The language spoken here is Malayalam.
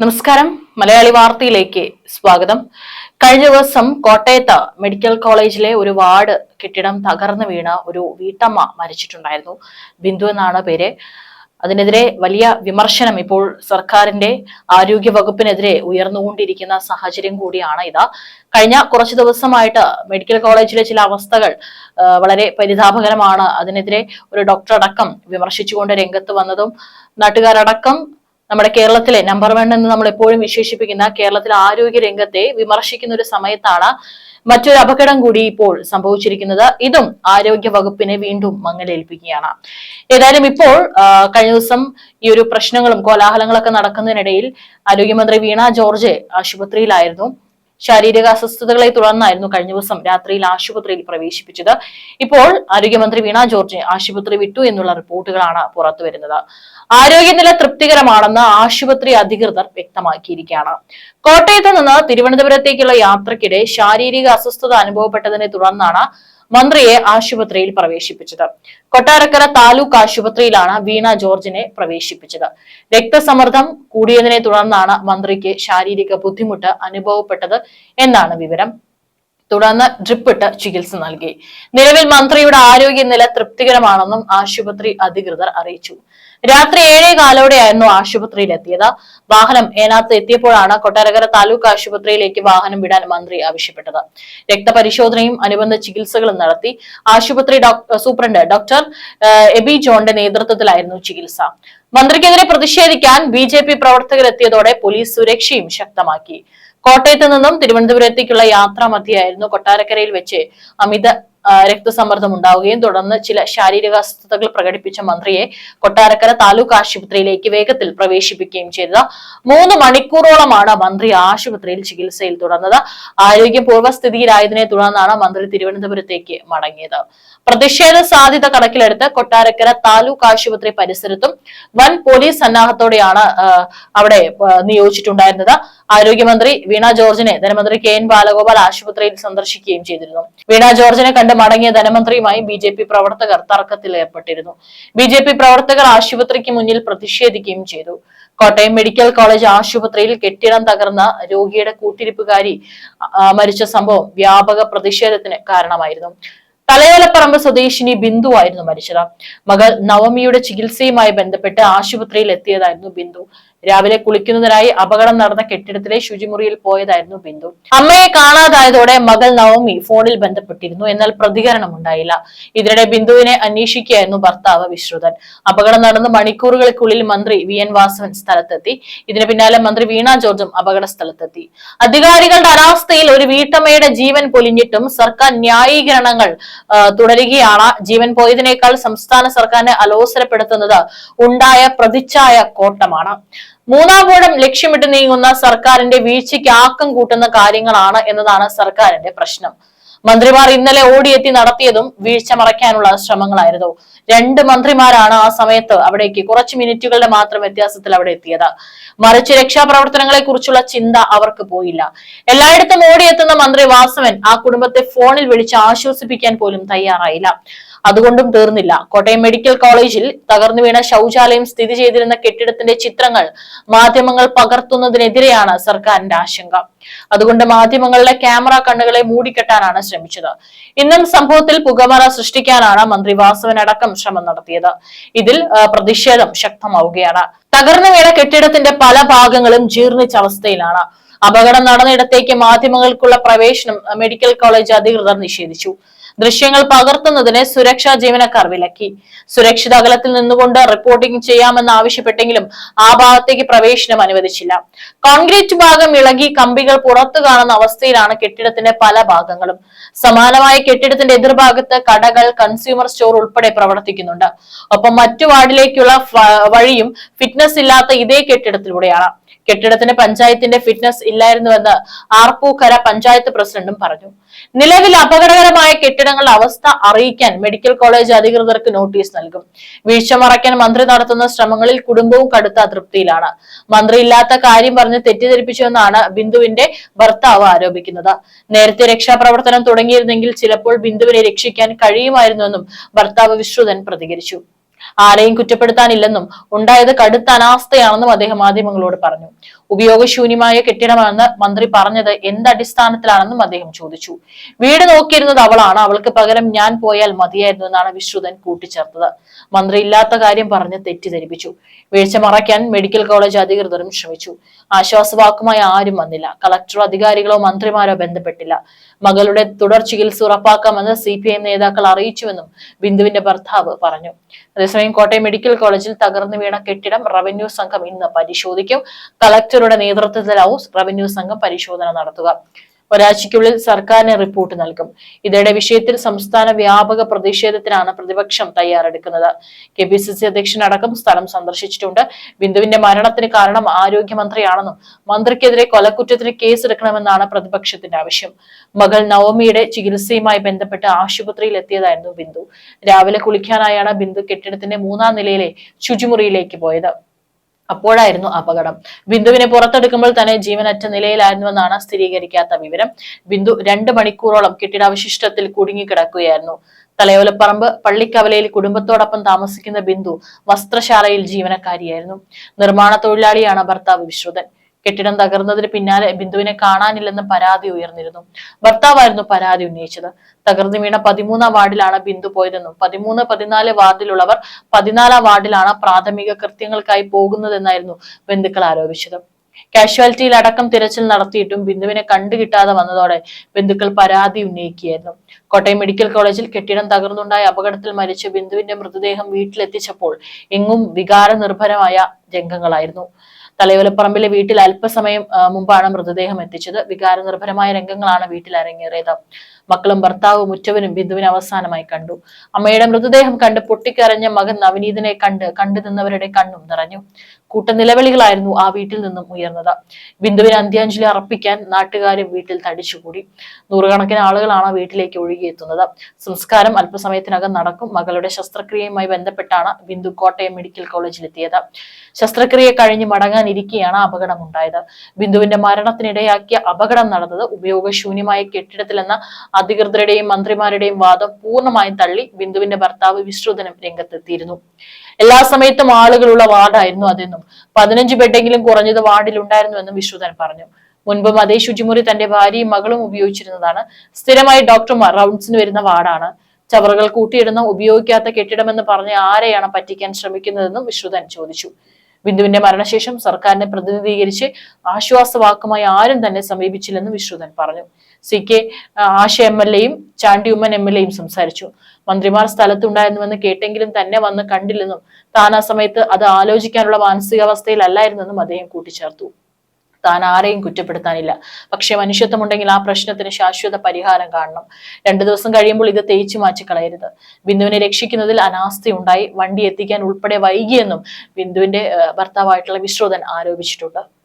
നമസ്കാരം. മലയാളി വാർത്തയിലേക്ക് സ്വാഗതം. കഴിഞ്ഞ ദിവസം കോട്ടയത്ത് മെഡിക്കൽ കോളേജിലെ ഒരു വാർഡ് കെട്ടിടം തകർന്നു വീണ ഒരു വീട്ടമ്മ മരിച്ചിട്ടുണ്ടായിരുന്നു. ബിന്ദു എന്നാണ് പേര്. അതിനെതിരെ വലിയ വിമർശനം ഇപ്പോൾ സർക്കാരിന്റെ ആരോഗ്യ വകുപ്പിനെതിരെ ഉയർന്നുകൊണ്ടിരിക്കുന്ന സാഹചര്യം കൂടിയാണ് ഇത്. കഴിഞ്ഞ കുറച്ച് ദിവസമായിട്ട് മെഡിക്കൽ കോളേജിലെ ചില അവസ്ഥകൾ വളരെ പരിതാപകരമാണ്. അതിനെതിരെ ഒരു ഡോക്ടർ അടക്കം വിമർശിച്ചുകൊണ്ട് രംഗത്ത് വന്നതും നാട്ടുകാരടക്കം നമ്മുടെ കേരളത്തിലെ നമ്പർ വൺ എന്ന് നമ്മൾ എപ്പോഴും വിശേഷിപ്പിക്കുന്ന കേരളത്തിലെ ആരോഗ്യ രംഗത്തെ വിമർശിക്കുന്ന ഒരു സമയത്താണ് മറ്റൊരു അപകടം കൂടി ഇപ്പോൾ സംഭവിച്ചിരിക്കുന്നത്. ഇതും ആരോഗ്യ വകുപ്പിനെ വീണ്ടും മങ്ങലേൽപ്പിക്കുകയാണ്. ഏതായാലും ഇപ്പോൾ കഴിഞ്ഞ ദിവസം ഈ ഒരു പ്രശ്നങ്ങളും കോലാഹലങ്ങളൊക്കെ നടക്കുന്നതിനിടയിൽ ആരോഗ്യമന്ത്രി വീണ ജോർജ് ആശുപത്രിയിലായിരുന്നു. ശാരീരിക അസ്വസ്ഥതകളെ തുടർന്നായിരുന്നു കഴിഞ്ഞ ദിവസം രാത്രിയിൽ ആശുപത്രിയിൽ പ്രവേശിപ്പിച്ചത്. ഇപ്പോൾ ആരോഗ്യമന്ത്രി വീണ ജോർജ് ആശുപത്രി വിട്ടു എന്നുള്ള റിപ്പോർട്ടുകളാണ് പുറത്തു വരുന്നത്. ആരോഗ്യനില തൃപ്തികരമാണെന്ന് ആശുപത്രി അധികൃതർ വ്യക്തമാക്കിയിരിക്കുകയാണ്. കോട്ടയത്ത് നിന്ന് തിരുവനന്തപുരത്തേക്കുള്ള യാത്രക്കിടെ ശാരീരിക അസ്വസ്ഥത അനുഭവപ്പെട്ടതിനെ തുടർന്നാണ് മന്ത്രിയെ ആശുപത്രിയിൽ പ്രവേശിപ്പിച്ചത്. കൊട്ടാരക്കര താലൂക്ക് ആശുപത്രിയിലാണ് വീണ ജോർജിനെ പ്രവേശിപ്പിച്ചത്. രക്തസമ്മർദ്ദം കൂടിയതിനെ തുടർന്നാണ് മന്ത്രിക്ക് ശാരീരിക ബുദ്ധിമുട്ട് അനുഭവപ്പെട്ടത് എന്നാണ് വിവരം. തുടർന്ന് ഡ്രിപ്പിട്ട് ചികിത്സ നൽകി. നിലവിൽ മന്ത്രിയുടെ ആരോഗ്യനില തൃപ്തികരമാണെന്നും ആശുപത്രി അധികൃതർ അറിയിച്ചു. രാത്രി ഏഴേ കാലോടെയായിരുന്നു ആശുപത്രിയിൽ എത്തിയത് വാഹനം ഏനാത്ത് എത്തിയപ്പോഴാണ് കൊട്ടാരകര താലൂക്ക് ആശുപത്രിയിലേക്ക് വാഹനം വിടാൻ മന്ത്രി ആവശ്യപ്പെട്ടത്. രക്തപരിശോധനയും അനുബന്ധ ചികിത്സകളും നടത്തി ആശുപത്രി സൂപ്രണ്ട് ഡോക്ടർ എബി ജോണിന്റെ നേതൃത്വത്തിലായിരുന്നു ചികിത്സ. മന്ത്രിക്കെതിരെ പ്രതിഷേധിക്കാൻ ബി ജെ പി പ്രവർത്തകരെത്തിയതോടെ പോലീസ് സുരക്ഷയും ശക്തമാക്കി. കോട്ടയത്ത് നിന്നും തിരുവനന്തപുരത്തേക്കുള്ള യാത്രാ മധ്യയായിരുന്നു കൊട്ടാരക്കരയിൽ വെച്ച് അമിത രക്തസമ്മർദ്ദം ഉണ്ടാവുകയും തുടർന്ന് ചില ശാരീരിക അസ്വസ്ഥതകൾ പ്രകടിപ്പിച്ച മന്ത്രിയെ കൊട്ടാരക്കര താലൂക്ക് ആശുപത്രിയിലേക്ക് വേഗത്തിൽ പ്രവേശിപ്പിക്കുകയും ചെയ്തത്. മൂന്ന് മണിക്കൂറോളമാണ് മന്ത്രി ആശുപത്രിയിൽ ചികിത്സയിൽ തുടർന്നത്. ആരോഗ്യ പൂർവസ്ഥിതിയിലായതിനെ തുടർന്നാണ് മന്ത്രി തിരുവനന്തപുരത്തേക്ക് മടങ്ങിയത്. പ്രതിഷേധ സാധ്യത കണക്കിലെടുത്ത് കൊട്ടാരക്കര താലൂക്ക് ആശുപത്രി പരിസരത്തും വൻ പോലീസ് സന്നാഹത്തോടെയാണ് അവിടെ നിയോഗിച്ചിട്ടുണ്ടായിരുന്നത്. ആരോഗ്യമന്ത്രി വീണ ജോർജിനെ ധനമന്ത്രി കെ എൻ ബാലഗോപാൽ ആശുപത്രിയിൽ സന്ദർശിക്കുകയും ചെയ്തിരുന്നു. വീണ ജോർജിനെ കണ്ട് മടങ്ങിയ ധനമന്ത്രിയുമായി ബി ജെ പി പ്രവർത്തകർ തർക്കത്തിലേർപ്പെട്ടിരുന്നു ബി ജെ പി പ്രവർത്തകർ ആശുപത്രിക്ക് മുന്നിൽ പ്രതിഷേധിക്കുകയും ചെയ്തു. കോട്ടയം മെഡിക്കൽ കോളേജ് ആശുപത്രിയിൽ കെട്ടിടം തകർന്ന രോഗിയുടെ കൂട്ടിരിപ്പുകാരി മരിച്ച സംഭവം വ്യാപക പ്രതിഷേധത്തിന് കാരണമായിരുന്നു. തലയോലപ്പറമ്പ് സ്വദേശിനി ബിന്ദു ആയിരുന്നു മരിച്ചത്. മകൾ നവമിയുടെ ചികിത്സയുമായി ബന്ധപ്പെട്ട് ആശുപത്രിയിൽ എത്തിയതായിരുന്നു ബിന്ദു. രാവിലെ കുളിക്കുന്നതിനായി അപകടം നടന്ന കെട്ടിടത്തിലെ ശുചിമുറിയിൽ പോയതായിരുന്നു ബിന്ദു. അമ്മയെ കാണാതായതോടെ മകൾ നവമി ഫോണിൽ ബന്ധപ്പെട്ടിരുന്നു. എന്നാൽ പ്രതികരണം ഉണ്ടായില്ല. ഇതിനിടെ ബിന്ദുവിനെ അന്വേഷിക്കുകയായിരുന്നു ഭർത്താവ് വിശ്രുതൻ. അപകടം നടന്ന് മണിക്കൂറുകൾക്കുള്ളിൽ മന്ത്രി വി എൻ വാസവൻ സ്ഥലത്തെത്തി. ഇതിന് പിന്നാലെ മന്ത്രി വീണ ജോർജും അപകട സ്ഥലത്തെത്തി. അധികാരികളുടെ അനാസ്ഥയിൽ ഒരു വീട്ടമ്മയുടെ ജീവൻ പൊലിഞ്ഞിട്ടും സർക്കാർ ന്യായീകരണങ്ങൾ തുടരുകയാണ്. ജീവൻ പോയതിനേക്കാൾ സംസ്ഥാന സർക്കാരിനെ അലോസരപ്പെടുത്തുന്നത് ഉണ്ടായ പ്രതിച്ഛായ കോട്ടമാണ്. മൂന്നാം കൂടം ലക്ഷ്യമിട്ട് നീങ്ങുന്ന സർക്കാരിന്റെ വീഴ്ചയ്ക്ക് ആക്കം കൂട്ടുന്ന കാര്യങ്ങളാണ് എന്നതാണ് സർക്കാരിന്റെ പ്രശ്നം. മന്ത്രിമാർ ഇന്നലെ ഓടിയെത്തി നടത്തിയതും വീഴ്ച മറയ്ക്കാനുള്ള ശ്രമങ്ങളായിരുന്നു. രണ്ട് മന്ത്രിമാരാണ് ആ സമയത്ത് അവിടേക്ക് കുറച്ച് മിനിറ്റുകളുടെ മാത്രം വ്യത്യാസത്തിൽ അവിടെ എത്തിയത്. മറിച്ച് രക്ഷാപ്രവർത്തനങ്ങളെ കുറിച്ചുള്ള ചിന്ത അവർക്ക് പോയില്ല. എല്ലായിടത്തും ഓടിയെത്തുന്ന മന്ത്രി വാസവൻ ആ കുടുംബത്തെ ഫോണിൽ വിളിച്ച് ആശ്വസിപ്പിക്കാൻ പോലും തയ്യാറായില്ല. അതുകൊണ്ടും തീർന്നില്ല. കോട്ടയം മെഡിക്കൽ കോളേജിൽ തകർന്നു വീണ ശൗചാലയം സ്ഥിതി ചെയ്തിരുന്ന കെട്ടിടത്തിന്റെ ചിത്രങ്ങൾ മാധ്യമങ്ങൾ പകർത്തുന്നതിനെതിരെയാണ് സർക്കാരിന്റെ ആശങ്ക. അതുകൊണ്ട് മാധ്യമങ്ങളിലെ ക്യാമറ കണ്ണുകളെ മൂടിക്കെട്ടാനാണ് ശ്രമിച്ചത്. ഇന്നും സംഭവത്തിൽ പുകമറ സൃഷ്ടിക്കാനാണ് മന്ത്രി വാസവൻ അടക്കം ശ്രമം നടത്തിയത്. ഇതിൽ പ്രതിഷേധം ശക്തമാവുകയാണ്. തകർന്നു വീണ കെട്ടിടത്തിന്റെ പല ഭാഗങ്ങളും ജീർണിച്ച അവസ്ഥയിലാണ്. അപകടം നടന്നിടത്തേക്ക് മാധ്യമങ്ങൾക്കുള്ള പ്രവേശനം മെഡിക്കൽ കോളേജ് അധികൃതർ നിഷേധിച്ചു. ദൃശ്യങ്ങൾ പകർത്തുന്നതിന് സുരക്ഷാ ജീവനക്കാർ വിലക്കി. സുരക്ഷിത അകലത്തിൽ നിന്നുകൊണ്ട് റിപ്പോർട്ടിംഗ് ചെയ്യാമെന്ന് ആവശ്യപ്പെട്ടെങ്കിലും ആ ഭാഗത്തേക്ക് പ്രവേശനം അനുവദിച്ചില്ല. കോൺക്രീറ്റ് ഭാഗം ഇളകി കമ്പികൾ പുറത്തു കാണുന്ന അവസ്ഥയിലാണ് കെട്ടിടത്തിന്റെ പല ഭാഗങ്ങളും. സമാനമായ കെട്ടിടത്തിന്റെ എതിർഭാഗത്ത് കടകൾ കൺസ്യൂമർ സ്റ്റോർ ഉൾപ്പെടെ പ്രവർത്തിക്കുന്നുണ്ട്. ഒപ്പം മറ്റു വാർഡിലേക്കുള്ള വഴിയും ഫിറ്റ്നസ് ഇല്ലാത്ത ഇതേ കെട്ടിടത്തിലൂടെയാണ്. കെട്ടിടത്തിന് പഞ്ചായത്തിന്റെ ഫിറ്റ്നസ് ഇല്ലായിരുന്നുവെന്ന് ആർപ്പൂക്കര പഞ്ചായത്ത് പ്രസിഡന്റും പറഞ്ഞു. നിലവിൽ അപകടകരമായ കെട്ടിടങ്ങളുടെ അവസ്ഥ അറിയിക്കാൻ മെഡിക്കൽ കോളേജ് അധികൃതർക്ക് നോട്ടീസ് നൽകും. വീഴ്ച മറയ്ക്കാൻ മന്ത്രി നടത്തുന്ന ശ്രമങ്ങളിൽ കുടുംബവും കടുത്ത അതൃപ്തിയിലാണ്. മന്ത്രി ഇല്ലാത്ത കാര്യം പറഞ്ഞ് തെറ്റിദ്ധരിപ്പിച്ചുവെന്നാണ് ബിന്ദുവിന്റെ ഭർത്താവ് ആരോപിക്കുന്നത്. നേരത്തെ രക്ഷാപ്രവർത്തനം തുടങ്ങിയിരുന്നെങ്കിൽ ചിലപ്പോൾ ബിന്ദുവിനെ രക്ഷിക്കാൻ കഴിയുമായിരുന്നുവെന്നും ഭർത്താവ് വിശ്രുതൻ പ്രതികരിച്ചു. ആരെയും കുറ്റപ്പെടുത്താനില്ലെന്നും ഉണ്ടായത് കടുത്ത അനാസ്ഥയാണെന്നും അദ്ദേഹം മാധ്യമങ്ങളോട് പറഞ്ഞു. ഉപയോഗശൂന്യമായ കെട്ടിടമാണെന്ന് മന്ത്രി പറഞ്ഞത് എന്ത് അടിസ്ഥാനത്തിലാണെന്നും അദ്ദേഹം ചോദിച്ചു. വീട് നോക്കിയിരുന്നത് അവളാണ്. അവൾക്ക് പകരം ഞാൻ പോയാൽ മതിയായിരുന്നു എന്നാണ് വിശ്രുതൻ കൂട്ടിച്ചേർത്തത്. മന്ത്രി ഇല്ലാത്ത കാര്യം പറഞ്ഞ് തെറ്റിദ്ധരിപ്പിച്ചു. വീഴ്ച മറയ്ക്കാൻ മെഡിക്കൽ കോളേജ് അധികൃതരും ശ്രമിച്ചു. ആശ്വാസവാക്കുമായി ആരും വന്നില്ല. കളക്ടറോ അധികാരികളോ മന്ത്രിമാരോ ബന്ധപ്പെട്ടില്ല. മകളുടെ തുടർ ചികിത്സ ഉറപ്പാക്കാമെന്ന് സി പി ഐ നേതാക്കൾ അറിയിച്ചുവെന്നും ബിന്ദുവിന്റെ ഭർത്താവ് പറഞ്ഞു. അതേസമയം കോട്ടയം മെഡിക്കൽ കോളേജിൽ തകർന്നു വീണ കെട്ടിടം റവന്യൂ സംഘം ഇന്ന് പരിശോധിക്കും. കളക്ടറുടെ നേതൃത്വത്തിലാവും റവന്യൂ സംഘം പരിശോധന നടത്തുക. ഒരാഴ്ചയ്ക്കുള്ളിൽ സർക്കാരിന് റിപ്പോർട്ട് നൽകും. ഇതോടെ വിഷയത്തിൽ സംസ്ഥാന വ്യാപക പ്രതിഷേധത്തിനാണ് പ്രതിപക്ഷം തയ്യാറെടുക്കുന്നത്. കെ പി സി സി അധ്യക്ഷൻ അടക്കം സ്ഥലം സന്ദർശിച്ചിട്ടുണ്ട്. ബിന്ദുവിന്റെ മരണത്തിന് കാരണം ആരോഗ്യമന്ത്രിയാണെന്നും മന്ത്രിക്കെതിരെ കൊലക്കുറ്റത്തിന് കേസെടുക്കണമെന്നാണ് പ്രതിപക്ഷത്തിന്റെ ആവശ്യം. മകൾ നവമിയുടെ ചികിത്സയുമായി ബന്ധപ്പെട്ട് ആശുപത്രിയിൽ എത്തിയതായിരുന്നു ബിന്ദു. രാവിലെ കുളിക്കാനായാണ് ബിന്ദു കെട്ടിടത്തിന്റെ മൂന്നാം നിലയിലെ ശുചിമുറിയിലേക്ക് പോയത്. അപ്പോഴായിരുന്നു അപകടം. ബിന്ദുവിനെ പുറത്തെടുക്കുമ്പോൾ തന്നെ ജീവനറ്റ നിലയിലായിരുന്നുവെന്നാണ് സ്ഥിരീകരിക്കാത്ത വിവരം. ബിന്ദു രണ്ട് മണിക്കൂറോളം കെട്ടിടാവശിഷ്ടത്തിൽ കുടുങ്ങിക്കിടക്കുകയായിരുന്നു. തലയോലപ്പറമ്പ് പള്ളിക്കവലയിൽ കുടുംബത്തോടൊപ്പം താമസിക്കുന്ന ബിന്ദു വസ്ത്രശാലയിൽ ജീവനക്കാരിയായിരുന്നു. നിർമ്മാണ തൊഴിലാളിയാണ് ഭർത്താവ് വിശ്രുതൻ. കെട്ടിടം തകർന്നതിന് പിന്നാലെ ബിന്ദുവിനെ കാണാനില്ലെന്ന് പരാതി ഉയർന്നിരുന്നു. ഭർത്താവായിരുന്നു പരാതി ഉന്നയിച്ചത്. തകർന്നു വീണ പതിമൂന്നാം വാർഡിലാണ് ബിന്ദു പോയതെന്നും പതിമൂന്ന് പതിനാല് വാർഡിലുള്ളവർ പതിനാലാം വാർഡിലാണ് പ്രാഥമിക കൃത്യങ്ങൾക്കായി പോകുന്നതെന്നായിരുന്നു ബന്ധുക്കൾ ആരോപിച്ചത്. കാഷ്വാലിറ്റിയിൽ അടക്കം തിരച്ചിൽ നടത്തിയിട്ടും ബിന്ദുവിനെ കണ്ടുകിട്ടാതെ വന്നതോടെ ബന്ധുക്കൾ പരാതി ഉന്നയിക്കുകയായിരുന്നു. കോട്ടയം മെഡിക്കൽ കോളേജിൽ കെട്ടിടം തകർന്നുണ്ടായ അപകടത്തിൽ മരിച്ച ബിന്ദുവിന്റെ മൃതദേഹം വീട്ടിലെത്തിച്ചപ്പോൾ എങ്ങും വികാര നിർഭരമായ രംഗങ്ങളായിരുന്നു. തലയോലപ്പറമ്പിലെ വീട്ടിൽ അല്പസമയം മുമ്പാണ് മൃതദേഹം എത്തിച്ചത്. വികാര നിർഭരമായ രംഗങ്ങളാണ് വീട്ടിൽ അരങ്ങേറിയത്. മക്കളും ഭർത്താവും ഉറ്റവനും ബിന്ദുവിനെ അവസാനമായി കണ്ടു. അമ്മയുടെ മൃതദേഹം കണ്ട് പൊട്ടിക്കരഞ്ഞ മകൻ നവനീതിനെ കണ്ട് കണ്ടു നിന്നവരുടെ കണ്ണും നിറഞ്ഞു. കൂട്ട നിലവിളികളായിരുന്നു ആ വീട്ടിൽ നിന്നും ഉയർന്നത്. ബിന്ദുവിന് അന്ത്യാഞ്ജലി അർപ്പിക്കാൻ നാട്ടുകാരും വീട്ടിൽ തടിച്ചുകൂടി. നൂറുകണക്കിന് ആളുകളാണ് വീട്ടിലേക്ക് ഒഴുകിയെത്തുന്നത്. സംസ്കാരം അല്പസമയത്തിനകം നടക്കും. മകളുടെ ശസ്ത്രക്രിയയുമായി ബന്ധപ്പെട്ടാണ് ബിന്ദു കോട്ടയം മെഡിക്കൽ കോളേജിലെത്തിയത്. ശസ്ത്രക്രിയ കഴിഞ്ഞ് മടങ്ങാനിരിക്കെയാണ് അപകടമുണ്ടായത്. ബിന്ദുവിന്റെ മരണത്തിനിടയാക്കിയ അപകടം നടന്നത് ഉപയോഗശൂന്യമായ കെട്ടിടത്തിലെന്ന അധികൃതരുടെയും മന്ത്രിമാരുടെയും വാദം പൂർണമായും തള്ളി ബിന്ദുവിന്റെ ഭർത്താവ് വിശ്രുതനും രംഗത്തെത്തിയിരുന്നു. എല്ലാ സമയത്തും ആളുകളുള്ള വാർഡായിരുന്നു അതെന്നും പതിനഞ്ച് ബെഡെങ്കിലും കുറഞ്ഞത് വാർഡിൽ ഉണ്ടായിരുന്നുവെന്നും വിശ്വതൻ പറഞ്ഞു. മുൻപും അതേ ശുചിമുറി തന്റെ ഭാര്യയും മകളും ഉപയോഗിച്ചിരുന്നതാണ്. സ്ഥിരമായി ഡോക്ടർമാർ റൗണ്ട്സിന് വരുന്ന വാർഡാണ്. ചവറുകൾ കൂട്ടിയിടുന്ന ഉപയോഗിക്കാത്ത കെട്ടിടമെന്ന് പറഞ്ഞ് ആരെയാണ് പറ്റിക്കാൻ ശ്രമിക്കുന്നതെന്നും വിശ്വതൻ ചോദിച്ചു. ബിന്ദുവിന്റെ മരണശേഷം സർക്കാരിനെ പ്രതിനിധീകരിച്ച് ആശ്വാസവാക്കുമായി ആരും തന്നെ സമീപിച്ചില്ലെന്ന് വിശ്വതൻ പറഞ്ഞു. C K Asha M L എയും ചാണ്ടി ഉമ്മൻ എം എൽ എയും സംസാരിച്ചു. മന്ത്രിമാർ സ്ഥലത്തുണ്ടായിരുന്നുവെന്ന് കേട്ടെങ്കിലും തന്നെ വന്ന് കണ്ടില്ലെന്നും താൻ ആ സമയത്ത് അത് ആലോചിക്കാനുള്ള മാനസികാവസ്ഥയിലല്ലായിരുന്നെന്നും അദ്ദേഹം കൂട്ടിച്ചേർത്തു. താൻ ആരെയും കുറ്റപ്പെടുത്താനില്ല. പക്ഷെ മനുഷ്യത്വമുണ്ടെങ്കിൽ ആ പ്രശ്നത്തിന് ശാശ്വത പരിഹാരം കാണണം. രണ്ടു ദിവസം കഴിയുമ്പോൾ ഇത് തേച്ചു മാറ്റിക്കളയരുത് ബിന്ദുവിനെ രക്ഷിക്കുന്നതിൽ അനാസ്ഥയുണ്ടായി വണ്ടി എത്തിക്കാൻ ഉൾപ്പെടെ വൈകിയെന്നും ബിന്ദുവിന്റെ ഭർത്താവായിട്ടുള്ള വിശ്രോതൻ ആരോപിച്ചിട്ടുണ്ട്.